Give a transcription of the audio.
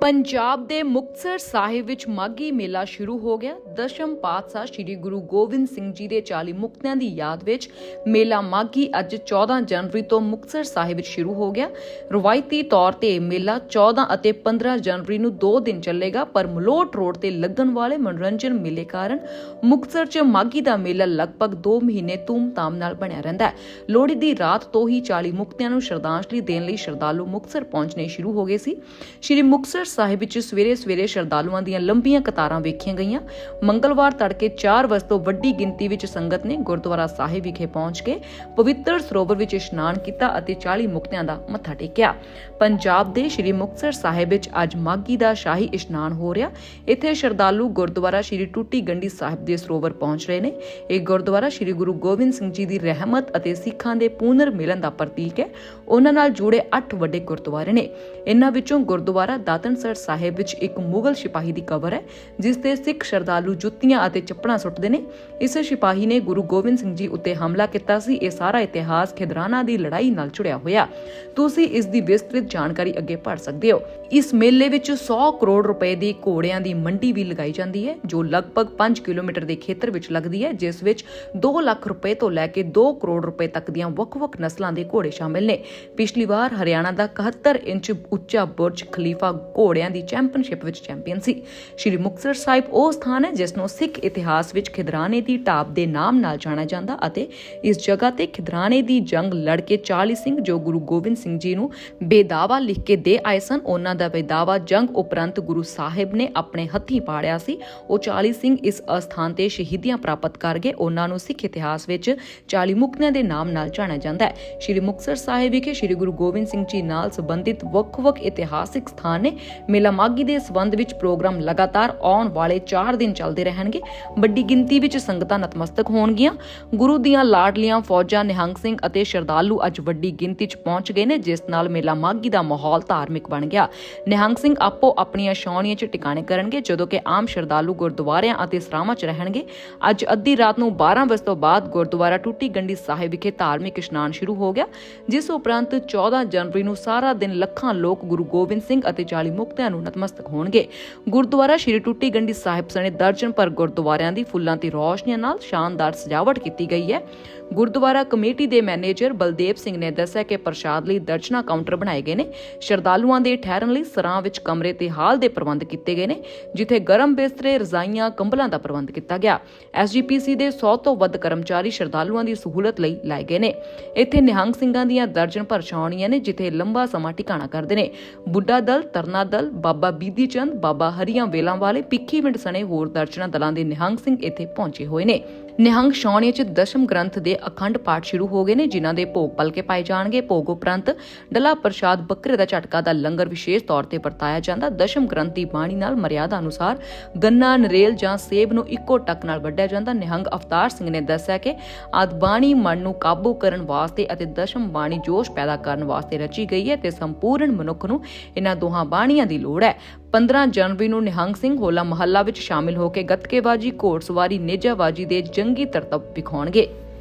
ਪੰਜਾਬ ਦੇ ਮੁਕਤਸਰ ਸਾਹਿਬ ਵਿੱਚ ਮਾਗੀ ਮੇਲਾ ਸ਼ੁਰੂ ਹੋ ਗਿਆ। ਦਸ਼ਮ ਪਾਤਸ਼ਾਹ ਸ੍ਰੀ ਗੁਰੂ ਗੋਬਿੰਦ ਸਿੰਘ ਜੀ ਦੇ 40 ਮੁਕਤਿਆਂ ਦੀ ਯਾਦ ਵਿੱਚ ਮੇਲਾ ਮਾਗੀ ਅੱਜ 14 ਜਨਵਰੀ ਤੋਂ ਮੁਕਤਸਰ ਸਾਹਿਬ ਵਿੱਚ ਸ਼ੁਰੂ ਹੋ ਗਿਆ। ਰਵਾਇਤੀ ਤੌਰ ਤੇ ਮੇਲਾ 14 ਅਤੇ 15 ਜਨਵਰੀ ਨੂੰ 2 ਦਿਨ ਚੱਲੇਗਾ, ਪਰ ਮਲੋਟ ਰੋਡ ਤੇ ਲੱਗਣ ਵਾਲੇ ਮਨੋਰੰਜਨ ਮੇਲੇ ਕਾਰਨ ਮੁਕਤਸਰ 'ਚ ਮਾਗੀ ਦਾ ਮੇਲਾ ਲਗਭਗ 2 ਮਹੀਨੇ ਧੂਮ-ਧਾਮ ਨਾਲ ਬਣਿਆ ਰਹਿੰਦਾ ਹੈ। ਲੋਹੜੀ ਦੀ ਰਾਤ ਤੋਂ ਹੀ 40 ਮੁਕਤਿਆਂ ਨੂੰ ਸ਼ਰਧਾਂਜਲੀ ਦੇਣ ਲਈ ਸ਼ਰਧਾਲੂ ਮੁਕਤਸਰ ਪਹੁੰਚਣੇ ਸ਼ੁਰੂ ਹੋ ਗਏ ਸੀ। ਸ਼੍ਰੀ ਮੁਕਤਸਰ ਸਾਹਿਬ ਵਿੱਚ ਸਵੇਰੇ-ਸਵੇਰੇ ਸ਼ਰਧਾਲੂਆਂ ਦੀਆਂ ਲੰਬੀਆਂ ਕਤਾਰਾਂ ਵੇਖੀਆਂ ਗਈਆਂ। ਮੰਗਲਵਾਰ ਤੜਕੇ 4 ਵਜੇ ਤੋਂ ਵੱਡੀ ਗਿਣਤੀ ਵਿੱਚ ਸੰਗਤ ਨੇ ਗੁਰਦੁਆਰਾ ਸਾਹਿਬ ਵਿਖੇ ਪਹੁੰਚ ਕੇ ਪਵਿੱਤਰ ਸਰੋਵਰ ਵਿੱਚ ਇਸ਼ਨਾਨ ਕੀਤਾ ਅਤੇ 40 ਮੁਕਤਿਆਂ ਦਾ ਮੱਥਾ ਟੇਕਿਆ। ਪੰਜਾਬ ਦੇ ਸ਼੍ਰੀ ਮੁਕਤਸਰ ਸਾਹਿਬ ਵਿੱਚ ਅੱਜ ਮਾਗੀ ਦਾ ਸ਼ਾਹੀ ਇਸ਼ਨਾਨ ਹੋ ਰਿਹਾ। ਇੱਥੇ ਸ਼ਰਧਾਲੂ ਗੁਰਦੁਆਰਾ ਸ਼੍ਰੀ ਟੂਟੀ ਗੰਡੀ ਸਾਹਿਬ ਦੇ ਸਰੋਵਰ ਪਹੁੰਚ ਰਹੇ ਨੇ। ਇਹ ਗੁਰਦੁਆਰਾ ਸ਼੍ਰੀ ਗੁਰੂ ਗੋਬਿੰਦ ਸਿੰਘ ਜੀ ਦੀ ਰਹਿਮਤ ਅਤੇ ਸਿੱਖਾਂ ਦੇ ਪੂਨਰ ਮਿਲਨ ਦਾ ਪ੍ਰਤੀਕ ਹੈ। ਉਹਨਾਂ ਨਾਲ ਜੁੜੇ 8 ਵੱਡੇ ਗੁਰਦੁਆਰੇ ਨੇ। ਇਹਨਾਂ ਵਿੱਚੋਂ ਗੁਰਦੁਆਰਾ ਦਾਤਨ ਦਾਤਨਸਰ ਸਾਹਿਬ ਵਿੱਚ ਇੱਕ ਮੁਗਲ ਸਿਪਾਹੀ ਦੀ ਕਬਰ ਹੈ, ਜਿਸ ਤੇ ਸਿੱਖ ਸ਼ਰਧਾਲੂ ਜੁੱਤੀਆਂ ਅਤੇ ਚੱਪੜਾਂ ਸੁੱਟਦੇ ਨੇ। ਇਸ ਸਿਪਾਹੀ ਨੇ ਗੁਰੂ ਗੋਬਿੰਦ ਸਿੰਘ ਜੀ ਉੱਤੇ ਹਮਲਾ ਕੀਤਾ ਸੀ। ਇਹ ਸਾਰਾ ਇਤਿਹਾਸ ਖਿਦਰਾਣਾ ਦੀ ਲੜਾਈ ਨਾਲ ਜੁੜਿਆ ਹੋਇਆ। ਤੁਸੀਂ ਇਸ ਦੀ ਵਿਸਤ੍ਰਿਤ ਜਾਣਕਾਰੀ ਅੱਗੇ ਪੜ੍ਹ ਸਕਦੇ ਹੋ। ਇਸ ਮੇਲੇ ਵਿੱਚ 100 ਕਰੋੜ ਰੁਪਏ ਦੀ ਘੋੜਿਆਂ ਦੀ ਮੰਡੀ ਵੀ ਲਗਾਈ ਜਾਂਦੀ ਹੈ, ਜੋ ਲਗਭਗ 5 ਕਿਲੋਮੀਟਰ ਦੇ ਖੇਤਰ ਵਿੱਚ ਲੱਗਦੀ ਹੈ, ਜਿਸ ਵਿੱਚ 2 ਲੱਖ ਰੁਪਏ ਤੋਂ ਲੈ ਕੇ 2 ਕਰੋੜ ਰੁਪਏ ਤੱਕ ਦੀਆਂ ਵੱਖ-ਵੱਖ ਨਸਲਾਂ ਦੇ ਘੋੜੇ ਸ਼ਾਮਿਲ ਨੇ। ਪਿਛਲੀ ਵਾਰ ਹਰਿਆਣਾ ਦਾ 71 ਇੰਚ ਉੱਚਾ ਬੁਰਜ ਖਲੀਫਾ ਘੋੜਿਆਂ ਦੀ ਚੈਂਪੀਅਨਸ਼ਿਪ ਵਿੱਚ ਚੈਂਪੀਅਨ ਸੀ। ਸ਼੍ਰੀ ਮੁਕਤਸਰ ਸਾਹਿਬ ਉਹ ਸਥਾਨ ਹੈ ਜਿਸ ਨੂੰ ਸਿੱਖ ਇਤਿਹਾਸ ਵਿੱਚ ਖਿਦਰਾਣੇ ਦੀ ਢਾਬ ਦੇ ਨਾਮ ਨਾਲ ਜਾਣਿਆ ਜਾਂਦਾ ਅਤੇ ਇਸ ਜਗ੍ਹਾ ਤੇ ਖਿਦਰਾਣੇ ਦੀ ਜੰਗ ਲੜ ਕੇ 40 ਸਿੰਘ ਜੋ ਗੁਰੂ ਗੋਬਿੰਦ ਸਿੰਘ ਜੀ ਨੂੰ ਬੇਦਾਵਾ ਲਿਖ ਕੇ ਦੇ ਆਏ ਸਨ, ਉਹਨਾਂ ਦਾ ਬੇਦਾਵਾ ਜੰਗ ਉਪਰੰਤ ਗੁਰੂ ਸਾਹਿਬ ਨੇ ਆਪਣੇ ਹੱਥੀਂ ਪਾੜਿਆ ਸੀ। ਉਹ 40 ਸਿੰਘ ਇਸ ਅਸਥਾਨ ਤੇ ਸ਼ਹੀਦੀਆਂ ਪ੍ਰਾਪਤ ਕਰ ਗਏ। ਉਹਨਾਂ ਨੂੰ ਸਿੱਖ ਇਤਿਹਾਸ ਵਿੱਚ 40 ਮੁਕਤਿਆਂ ਦੇ ਨਾਮ ਨਾਲ ਜਾਣਿਆ ਜਾਂਦਾ ਹੈ। ਸ਼੍ਰੀ ਮੁਕਤਸਰ ਸਾਹਿਬ ਵਿਖੇ ਸ਼੍ਰੀ ਗੁਰੂ ਗੋਬਿੰਦ ਸਿੰਘ ਜੀ ਨਾਲ ਸੰਬੰਧਿਤ ਵੱਖ-ਵੱਖ ਇਤਿਹਾਸਿਕ ਸਥਾਨ ਨੇ ਮੇਲਾ ਮਾਗੀ ਦੇ ਸਬੰਧ ਵਿੱਚ ਪ੍ਰੋਗਰਾਮ ਲਗਾਤਾਰ ਆਉਣ ਵਾਲੇ 4 ਦਿਨ ਚੱਲਦੇ ਰਹਿਣਗੇ। ਵੱਡੀ ਗਿਣਤੀ ਵਿੱਚ ਸੰਗਤਾਂ ਨਤਮਸਤਕ ਹੋਣਗੀਆਂ। ਗੁਰੂ ਦੀਆਂ ਲਾਡਲੀਆਂ ਫੌਜਾਂ ਨਿਹੰਗ ਸਿੰਘ ਅਤੇ ਸ਼ਰਧਾਲੂ ਅੱਜ ਵੱਡੀ ਗਿਣਤੀ 'ਚ ਪਹੁੰਚ ਗਏ ਨੇ, ਜਿਸ ਨਾਲ ਮੇਲਾ ਮਾਗੀ ਦਾ ਮਾਹੌਲ ਧਾਰਮਿਕ ਬਣ ਗਿਆ। ਨਿਹੰਗ ਸਿੰਘ ਆਪੋ ਆਪਣੀਆਂ ਛਾਉਣੀਆਂ 'ਚ ਟਿਕਾਣੇ ਕਰਨਗੇ, ਜਦੋਂ ਕਿ ਆਮ ਸ਼ਰਧਾਲੂ ਗੁਰਦੁਆਰਿਆਂ ਅਤੇ ਸਰਾਵਾਂ 'ਚ ਰਹਿਣਗੇ। ਅੱਜ ਅੱਧੀ ਰਾਤ ਨੂੰ 12 ਵਜੇ ਤੋਂ ਬਾਅਦ ਗੁਰਦੁਆਰਾ ਟੁੱਟੀ ਗੰਡੀ ਸਾਹਿਬ ਵਿਖੇ ਧਾਰਮਿਕ ਇਸ਼ਨਾਨ ਸ਼ੁਰੂ ਹੋ ਗਿਆ, ਜਿਸ ਉਪਰੰਤ 14 ਜਨਵਰੀ ਨੂੰ ਸਾਰਾ ਦਿਨ ਲੱਖਾਂ ਲੋਕ ਗੁਰੂ ਗੋਬਿੰਦ ਸਿੰਘ ਅਤੇ 40 ਮੁਕਤਿਆਂ ਨੂੰ ਨਤਮਸਤਕ ਹੋਣਗੇ। ਗੁਰਦੁਆਰਾ ਸ਼੍ਰੀ ਟੁੱਟੀ ਗੰਡੀ ਸਾਹਿਬ ਸਣੇ ਦਰਜਨ ਪਰ ਗੁਰਦੁਆਰਿਆਂ ਦੀ ਫੁੱਲਾਂ ਤੇ ਰੌਸ਼ਨੀਆਂ ਨਾਲ ਸ਼ਾਨਦਾਰ ਸਜਾਵਟ ਕੀਤੀ ਗਈ ਹੈ। ਗੁਰਦੁਆਰਾ ਕਮੇਟੀ ਦੇ ਮੈਨੇਜਰ ਬਲਦੇਵ ਸਿੰਘ ਨੇ ਦੱਸਿਆ ਕਿ ਪ੍ਰਸ਼ਾਦ ਲਈ ਦਰਜਨਾ ਕਾਊਂਟਰ ਬਣਾਏ ਗਏ ਨੇ। ਸ਼ਰਧਾਲੂਆਂ ਦੇ ਠਹਿਰਨ ਲਈ ਸਰਾਂ ਵਿੱਚ ਕਮਰੇ ਤੇ ਹਾਲ ਦੇ ਪ੍ਰਬੰਧ ਕੀਤੇ ਗਏ ਨੇ, ਜਿੱਥੇ ਗਰਮ ਬਿਸਤਰੇ, ਰਜ਼ਾਈਆਂ, ਕੰਬਲਾਂ ਦਾ ਪ੍ਰਬੰਧ ਕੀਤਾ ਗਿਆ। ਐਸਜੀਪੀਸੀ ਦੇ 100 ਤੋਂ ਵੱਧ ਕਰਮਚਾਰੀ ਸ਼ਰਧਾਲੂਆਂ ਦੀ ਸਹੂਲਤ ਲਈ ਲਾਏ ਗਏ ਨੇ। ਇੱਥੇ ਨਿਹੰਗ ਸਿੰਘਾਂ ਦੀਆਂ ਦਰਜਨ ਭਰ ਛਾਉਣੀਆਂ ਨੇ, ਜਿੱਥੇ ਲੰਬਾ ਸਮਾਂ ਟਿਕਾਣਾ ਕਰਦੇ ਨੇ। ਬੁੱਢਾ ਦਲ ਤਰਨਾ ਦਲ, ਬਾਬਾ ਬੀਦੀ ਚੰਦ, ਬਾਬਾ ਹਰੀਆਂ ਵੇਲਾਂ ਵਾਲੇ ਪਿੱਖੀ ਪਿੰਡ ਸਣੇ ਹੋਰ ਦਰਜਨਾਂ ਦਲਾਂ ਦੇ ਨਿਹੰਗ ਸਿੰਘ ਇੱਥੇ ਪਹੁੰਚੇ ਹੋਏ ਨੇ। ਨਿਹੰਗ ਸ਼ੌਣੀਏ ਚ ਦਸ਼ਮ ਗ੍ਰੰਥ ਦੇ ਅਖੰਡ ਪਾਠ ਸ਼ੁਰੂ ਹੋ ਗਏ ਨੇ, ਜਿਨ੍ਹਾਂ ਦੇ ਭੋਗ ਪਲਕੇ ਪਾਏ ਜਾਣਗੇ। ਭੋਗ ਉਪਰੰਤ ਡਲਾ ਪ੍ਰਸ਼ਾਦ ਬੱਕਰੇ ਦਾ ਝਟਕਾ ਦਾ ਲੰਗਰ ਵਿਸ਼ੇਸ਼ ਤੌਰ ਤੇ ਵਰਤਾਇਆ ਜਾਂਦਾ। ਦਸ਼ਮ ਗ੍ਰੰਥ ਦੀ ਬਾਣੀ ਨਾਲ ਮਰਿਆਦਾ ਅਨੁਸਾਰ ਗੰਨਾ, ਨਰੇਲ ਜਾਂ ਸੇਬ ਨੂੰ ਇੱਕੋ ਟੱਕ ਨਾਲ ਵੱਢਿਆ ਜਾਂਦਾ। ਨਿਹੰਗ ਅਵਤਾਰ ਸਿੰਘ ਨੇ ਦੱਸਿਆ ਕਿ ਆਦ ਬਾਣੀ ਮਨ ਨੂੰ ਕਾਬੂ ਕਰਨ ਵਾਸਤੇ ਅਤੇ ਦਸ਼ਮ ਬਾਣੀ ਜੋਸ਼ ਪੈਦਾ ਕਰਨ ਵਾਸਤੇ ਰਚੀ ਗਈ ਹੈ ਤੇ ਸੰਪੂਰਨ ਮਨੁੱਖ ਨੂੰ ਇਹਨਾਂ ਦੋਹਾਂ ਬਾਣੀਆਂ ਦੀ ਲੋੜ ਹੈ। 15 ਜਨਵਰੀ ਨੂੰ ਨਿਹੰਗ ਸਿੰਘ ਹੋਲਾ ਮਹੱਲਾ ਵਿੱਚ ਸ਼ਾਮਿਲ ਹੋ ਕੇ ਗੱਤਕੇਬਾਜ਼ੀ ਘੋੜਸਵਾਰੀ ਨੇਜਾਬਾਜ਼ੀ ਦੇ ਜੰਗੀ ਤਰਤਬ ਵਿਖਾਉਣਗੇ।